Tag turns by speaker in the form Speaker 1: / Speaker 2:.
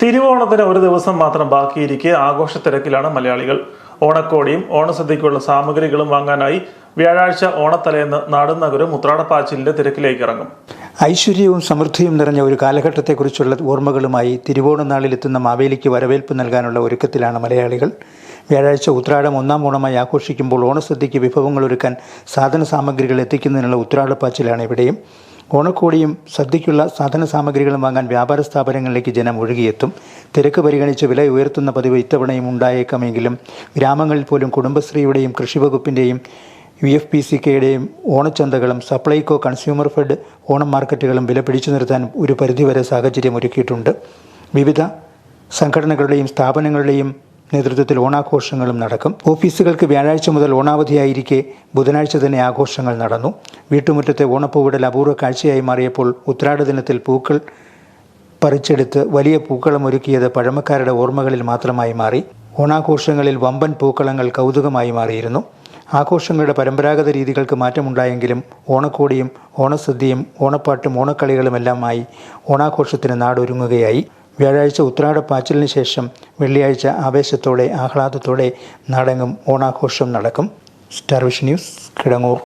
Speaker 1: തിരുവോണത്തിന് ഒരു ദിവസം മാത്രം ബാക്കിയിരിക്കെ ആഘോഷ തിരക്കിലാണ് മലയാളികൾ. ഓണക്കോടിയും ഓണസദ്യക്കുള്ള സാമഗ്രികളും വാങ്ങാനായി വ്യാഴാഴ്ച ഓണത്തലേന്ന് നാടും നഗരം ഉത്രാടപ്പാച്ചിലിന്റെ തിരക്കിലേക്ക് ഇറങ്ങും
Speaker 2: ഐശ്വര്യവും സമൃദ്ധിയും നിറഞ്ഞ ഒരു കാലഘട്ടത്തെക്കുറിച്ചുള്ള ഓർമ്മകളുമായി തിരുവോണ നാളിലെത്തുന്ന മാവേലിക്ക് വരവേൽപ്പ് നൽകാനുള്ള ഒരുക്കത്തിലാണ് മലയാളികൾ. വ്യാഴാഴ്ച ഉത്രാടം ഒന്നാം ഓണമായി ആഘോഷിക്കുമ്പോൾ ഓണസദ്യക്ക് വിഭവങ്ങൾ ഒരുക്കാൻ സാധന സാമഗ്രികൾ എത്തിക്കുന്നതിനുള്ള ഉത്രാടപ്പാച്ചിലാണ് ഇവിടെയും. ഓണക്കോടിയും സദ്യയ്ക്കുള്ള സാധന സാമഗ്രികളും വാങ്ങാൻ വ്യാപാര സ്ഥാപനങ്ങളിലേക്ക് ജനം ഒഴുകിയെത്തും. തിരക്ക് പരിഗണിച്ച് വില ഉയർത്തുന്ന പതിവ് ഇത്തവണയും ഉണ്ടായേക്കാമെങ്കിലും ഗ്രാമങ്ങളിൽ പോലും കുടുംബശ്രീയുടെയും കൃഷിവകുപ്പിന്റെയും യു എഫ് പി സി കെയുടെയും ഓണച്ചന്തകളും സപ്ലൈകോ കൺസ്യൂമർ ഫെഡ് ഓണം മാർക്കറ്റുകളും വില പിടിച്ചു നിർത്താൻ ഒരു പരിധിവരെ സാഹചര്യം ഒരുക്കിയിട്ടുണ്ട് വിവിധ സംഘടനകളുടെയും സ്ഥാപനങ്ങളുടെയും നേതൃത്വത്തിൽ ഓണാഘോഷങ്ങളും നടക്കും. ഓഫീസുകൾക്ക് വ്യാഴാഴ്ച മുതൽ ഓണാവധിയായിരിക്കെ ബുധനാഴ്ച തന്നെ ആഘോഷങ്ങൾ നടന്നു. വീട്ടുമുറ്റത്തെ ഓണപ്പൂവിടൽ അപൂർവ കാഴ്ചയായി മാറിയപ്പോൾ ഉത്രാട ദിനത്തിൽ പൂക്കൾ പറിച്ചെടുത്ത് വലിയ പൂക്കളം ഒരുക്കിയത് പഴമക്കാരുടെ ഓർമ്മകളിൽ മാത്രമായി മാറി. ഓണാഘോഷങ്ങളിൽ വമ്പൻ പൂക്കളങ്ങൾ കൗതുകമായി മാറിയിരുന്നു. ആഘോഷങ്ങളുടെ പരമ്പരാഗത രീതികൾക്ക് മാറ്റമുണ്ടായെങ്കിലും ഓണക്കോടിയും ഓണസദ്യയും ഓണപ്പാട്ടും ഓണക്കളികളുമെല്ലാമായി ഓണാഘോഷത്തിന് നാടൊരുങ്ങുകയായി. വ്യാഴാഴ്ച ഉത്രാട പാച്ചിലിന് ശേഷം വെള്ളിയാഴ്ച ആവേശത്തോടെ ആഹ്ലാദത്തോടെ നാടെങ്ങും ഓണാഘോഷം നടക്കും. Star vision news Kidangoor.